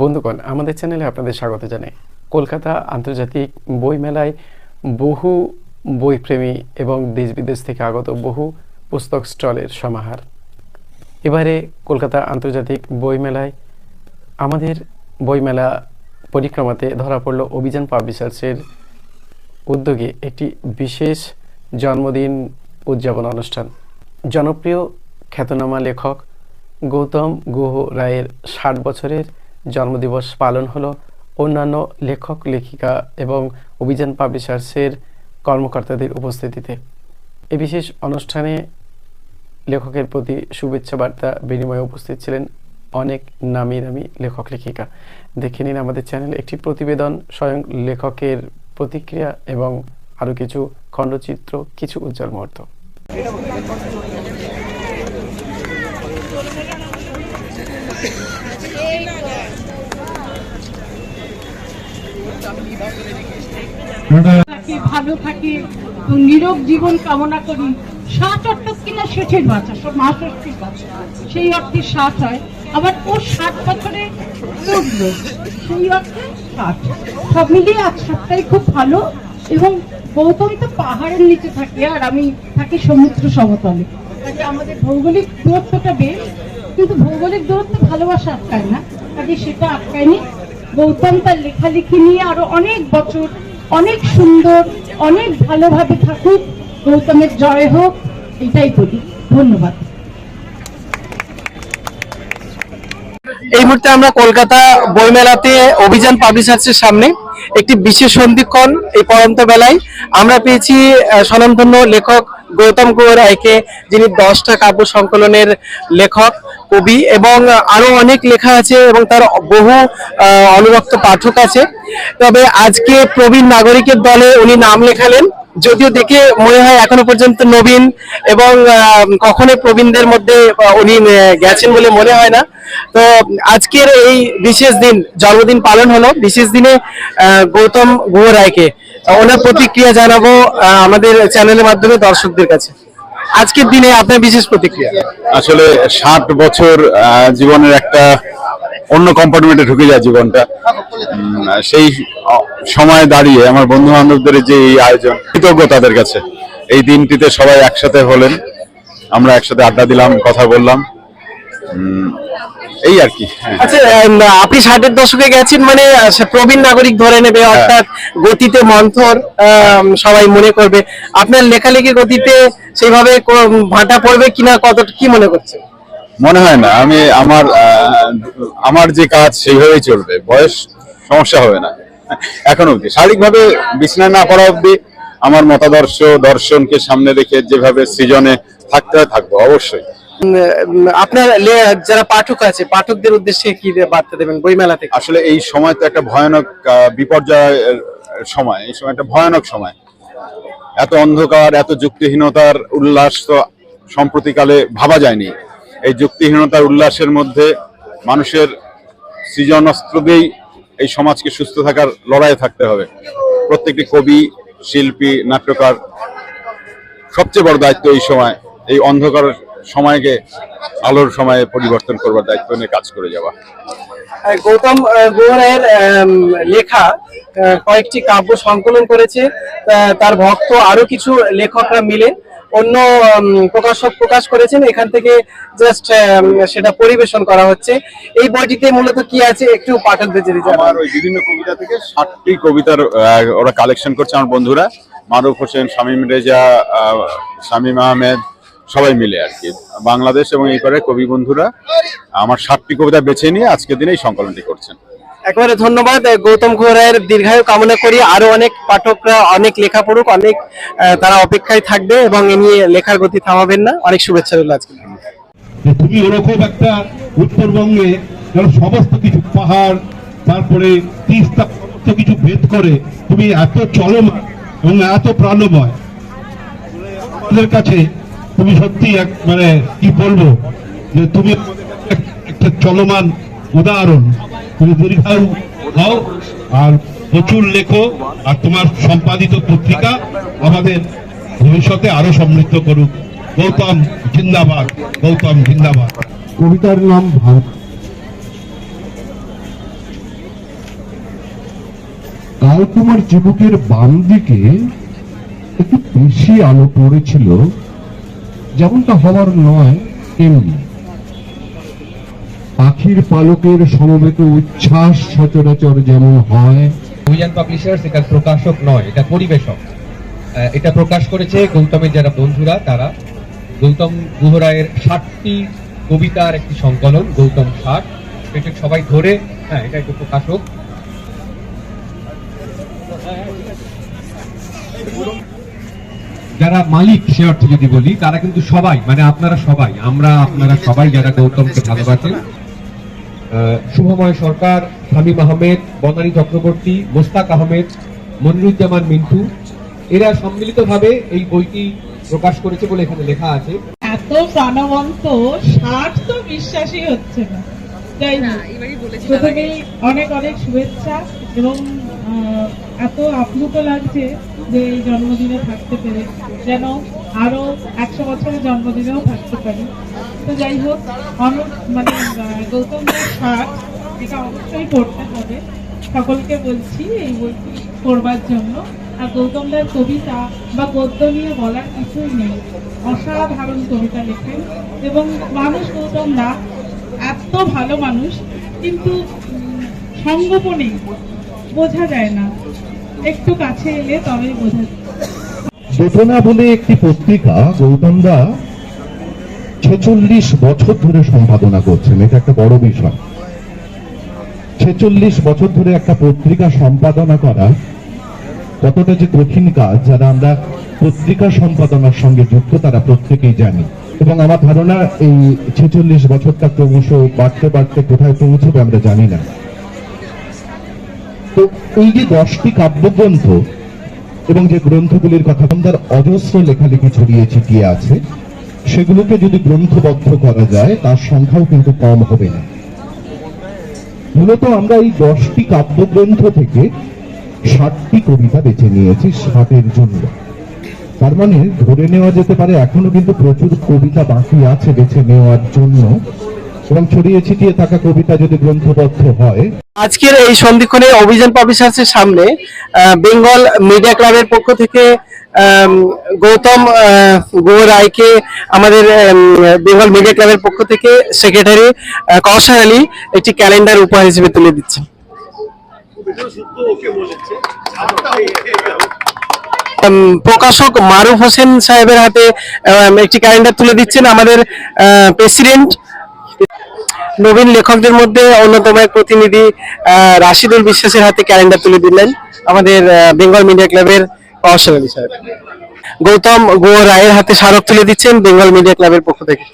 বন্ধুগণ, আমাদের চ্যানেলে আপনাদের স্বাগত জানাই। কলকাতা আন্তর্জাতিক বইমেলায় বহু বইপ্রেমী এবং দেশ বিদেশ থেকে আগত বহু পুস্তক স্টলের সমাহার। এবারে কলকাতা আন্তর্জাতিক বইমেলায় আমাদের বইমেলা পরিক্রমাতে ধরা পড়ল অভিযান পাবলিশার্সের উদ্যোগে একটি বিশেষ জন্মদিন উদযাপন অনুষ্ঠান। জনপ্রিয় খ্যাতনামা লেখক গৌতম গুহ রায়ের ষাট বছরের জন্মদিবস পালন হলো অন্যান্য লেখক, লেখিকা এবং অভিযান পাবলিশার্সের কর্মকর্তাদের উপস্থিতিতে। এ বিশেষ অনুষ্ঠানে লেখকের প্রতি শুভেচ্ছা বার্তা বিনিময়ে উপস্থিত ছিলেন অনেক নামি দামি লেখক, লেখিকা। দেখে নিন আমাদের চ্যানেলে একটি প্রতিবেদন, স্বয়ং লেখকের প্রতিক্রিয়া এবং আরও কিছু খণ্ডচিত্র, কিছু উজ্জ্বল মুহূর্ত। ভালো থাকি নীরব জীবন কামনা করি। কিনা শেষের সব মা ষষ্ঠীর সেই অর্থে ষাট হয়। আবার ও বছরে সেই অর্থে ষাট সব মিলিয়ে আজ ষাটটাই খুব ভালো এবং গৌতম তো পাহাড়ের নিচে থাকে, আর আমি থাকি সমুদ্র সমতলে। কাজে আমাদের ভৌগোলিক দূরত্বটা বেশ, কিন্তু ভৌগোলিক দূরত্ব ভালোবাসা আটকায় না কাজে সেটা আটকায়নি। গৌতম তার লেখালেখি নিয়ে আরও অনেক বছর, অনেক সুন্দর, অনেক ভালোভাবে থাকুক। গৌতমের জয় হোক, এটাই বলি। ধন্যবাদ। এই মুহূর্তে আমরা কলকাতা বইমেলাতে অভিযান পাবলিশার্সের সামনে। একটি বিশেষ সন্ধিক্ষণ এই পরন্ত বেলায় আমরা পেয়েছি স্বনামধন্য লেখক গৌতম রায়কে, যিনি দশটা কাব্য সংকলনের লেখক। কবি এবং আরও অনেক লেখা আছে এবং তার বহু অনুরক্ত পাঠক আছে। তবে আজকে প্রবীণ নাগরিকের দলে উনি নাম লেখালেন। যদিও দেখে মনে হয় এখনও পর্যন্ত নবীন এবং কখনো প্রবীণদের মধ্যে উনি গেছেন বলে মনে হয় না। তো আজকের এই বিশেষ দিন, জন্মদিন পালন হলো। বিশেষ দিনে গৌতম গুহ রায়কে। ওনার প্রতিক্রিয়া জানাব আমাদের চ্যানেলের মাধ্যমে দর্শকদের কাছে। আজকের দিনে আপনার বিশেষ প্রতিক্রিয়া? আসলে ষাট বছর জীবনের একটা অন্য কম্পার্টমেন্টে ঢুকে যায় জীবনটা। সেই সময় দাঁড়িয়ে আমার বন্ধু বান্ধবদের যে এই আয়োজন, কৃতজ্ঞ তাদের কাছে। এই দিনটিতে সবাই একসাথে হলেন। আমরা একসাথে আড্ডা দিলাম, কথা বললাম। এই আর কি হ্যাঁ। আচ্ছা আপনি ষাটের দশকে গেছেন মানে প্রবীণ নাগরিক ধরে নেবে অর্থাৎ গতিতে মন্থর সবাই মনে করবে। আপনার লেখালেখি গতিতে সেইভাবে ভাটা পড়বে কিনা কত কি মনে মনে হয় না আমি আমার আমার যে কাজ সেইভাবেই চলবে বয়স সমস্যা হবে না। এখন অব্দি শারীরিকভাবে বিছানায় না পড়া অব্দি আমার মতাদর্শ দর্শনকে সামনে রেখে যেভাবে সৃজনে থাকতে হয় থাকব অবশ্যই। আপনার যারা পাঠক আছে, পাঠকদের উদ্দেশ্যে কি বার্তা দেবেন বইমেলা থেকে? আসলে এই সময় তো একটা ভয়ানক বিপর্যয়ের সময়। এই সময় একটা ভয়ানক সময়। এত অন্ধকার, এত যুক্তিহীনতার উল্লাস তো সম্প্রতিকালে ভাবা যায়নি। এই যুক্তিহীনতার উল্লাসের মধ্যে মানুষের সৃজনস্ত্র দিয়েই এই সমাজকে সুস্থ থাকার লড়াইয়ে থাকতে হবে। প্রত্যেকটি কবি, শিল্পী, নাট্যকার সবচেয়ে বড় দায়িত্ব এই সময়, এই অন্ধকার সময়কে আলোর সময়ে পরিবর্তন করবার দায়িত্ব নিয়ে কাজ করে যাওয়া। গৌতম আম, লেখা কয়েকটি কাব্য সংকলন করেছে। তার ভক্ত আরও কিছু লেখকরা মিলে অন্য প্রকাশক প্রকাশ করেছেন। এখান থেকে জাস্ট সেটা পরিবেশন করা হচ্ছে। এই বইটিতে মূলত কি আছে একটু পাঠকদের যদি আমার ওই বিভিন্ন কবিতা থেকে ষাটটি কবিতার ওরা কালেকশন করছে আমার বন্ধুরা। মারুফ হোসেন শামীম রেজা শামীম আহমেদ সবাই মিলে আর কি। বাংলাদেশ এবং এই করে কবি বন্ধুরা আমার সাতটি কবিতা বেছে নিয়ে আজকের দিনে এই সংকলনটি করছেন। একবারে ধন্যবাদ। গৌতম ঘোষ রায়ের দীর্ঘায়ু কামনা করি। আরও অনেক পাঠকরা অনেক লেখা পড়ুক অনেক তারা অপেক্ষায় থাকবে এবং এ নিয়ে লেখার গতি থামাবেন না। অনেক শুভেচ্ছা রইল আজকে। তুমি ওরকম একটা উত্তরবঙ্গে যেন সমস্ত কিছু পাহাড় তারপরে তিস্তা সমস্ত কিছু ভেদ করে তুমি এত চলমান এবং এত প্রাণময়। আমাদের কাছে তুমি সত্যি এক মানে কি বলব? যে তুমি একটা চলমান উদাহরণ। তুমি দীর্ঘায়ু হও আর প্রচুর লেখো আর তোমার সম্পাদিত পত্রিকা আমাদের ভবিষ্যতে আরও সমৃদ্ধ করুক। গৌতম জিন্দাবাদ গৌতম জিন্দাবাদ। কবিতার নাম ভারত কালকুমার চিবুকের বাম দিকে একটু বেশি আলো পড়েছিল। যেমনটা হওয়ার নয় এমনি পাখির পালকের সমবেত উচ্ছ্বাস সচরাচর যেমন হয় অভিযান পাবলিশার্স এটা প্রকাশক নয়, এটা পরিবেশক। এটা প্রকাশ করেছে গৌতমের যারা বন্ধুরা, তারা। গৌতম গুহ রায়ের ষাটটি কবিতার একটি সংকলন, গৌতম ষাট। এটা সবাই ধরে হ্যাঁ এটা একটু প্রকাশক। যারা মালিক সে অর্থে যদি বলি তারা কিন্তু সবাই মানে আপনারা সবাই আমরা আপনারা সবাই যারা গৌতমকে ভালোবাসেন শুভময় সরকার শামীম আহমেদ বনানী চক্রবর্তী মোস্তাক আহমেদ মনিরুজ্জামান মিন্টু এরা সম্মিলিতভাবে এই বইটি প্রকাশ করেছে বলে এখানে লেখা আছে। এত প্রাণবন্ত ষাট তো বিশ্বাসই হচ্ছে না। প্রথমেই অনেক অনেক শুভেচ্ছা এবং এত আপ্লুত লাগছে যে এই জন্মদিনে থাকতে পেরে। যেন আরও একশো বছরের জন্মদিনেও থাকতে পারি। তো যাই হোক মানে গৌতম ষাট এটা অবশ্যই পড়তে হবে। সকলকে বলছি এই বইটি পড়বার জন্য। আর গৌতম দার কবিতা বা গদ্য নিয়ে বলার কিছুই নেই। অসাধারণ কবিতা লেখেন। এবং মানুষ গৌতম দা এত ভালো মানুষ কিন্তু উম, সঙ্গোপনে বোঝা যায় না। একটু কাছে এলে তবেই বোঝা যায়। চেতনা বলে একটি পত্রিকা গৌতমদা ছেচল্লিশ বছর ধরে সম্পাদনা করছেন। এটা একটা বড় বিষয়। ছেচল্লিশ বছর ধরে একটা পত্রিকা সম্পাদনা করা, কতটা যে কঠিন কাজ, যারা আমরা পত্রিকা সম্পাদনার সঙ্গে যুক্ত, তারা প্রত্যেকেই জানি। এবং আমার ধারণা, এই ছেচল্লিশ বছরটা ক্রমশ বাড়তে বাড়তে কোথায় পৌঁছবে আমরা জানি না। তো এই যে দশটি কাব্যগ্রন্থ এবং যে গ্রন্থগুলির কথা তার অজস্র লেখালেখি ছড়িয়ে ছিটিয়ে আছে, সেগুলোকে যদি গ্রন্থবদ্ধ করা যায়, তার সংখ্যাও কিন্তু কম হবে না। মূলত আমরা এই দশটি কাব্যগ্রন্থ থেকে ষাটটি কবিতা বেছে নিয়েছি ষাটের জন্য। তার মানে ধরে নেওয়া যেতে পারে এখনও কিন্তু প্রচুর কবিতা বাকি আছে বেছে নেওয়ার জন্য। এবং ছড়িয়ে ছিটিয়ে থাকা কবিতা যদি গ্রন্থবদ্ধ হয়। আজকের এই সন্ধিক্ষণে অভিযান পাবলিশার্সের সামনে বেঙ্গল মিডিয়া ক্লাবের পক্ষ থেকে গৌতম গুহ রায়কে আমাদের বেঙ্গল মিডিয়া ক্লাবের পক্ষ থেকে সেক্রেটারি কৌশল আলী একটি ক্যালেন্ডার উপহার হিসেবে তুলে দিচ্ছে প্রকাশক মারুফ হোসেন সাহেবের হাতে একটি ক্যালেন্ডার তুলে দিচ্ছেন আমাদের প্রেসিডেন্ট নবীন লেখকদের মধ্যে অন্যতম এক প্রতিনিধি রাশিদুল বিশ্বাসের হাতে ক্যালেন্ডার তুলে দিলেন আমাদের বেঙ্গল মিডিয়া ক্লাবের আলী গৌতম গো রায়ের হাতে স্মারক তুলে দিচ্ছেন বেঙ্গল মিডিয়া ক্লাবের পক্ষ থেকে।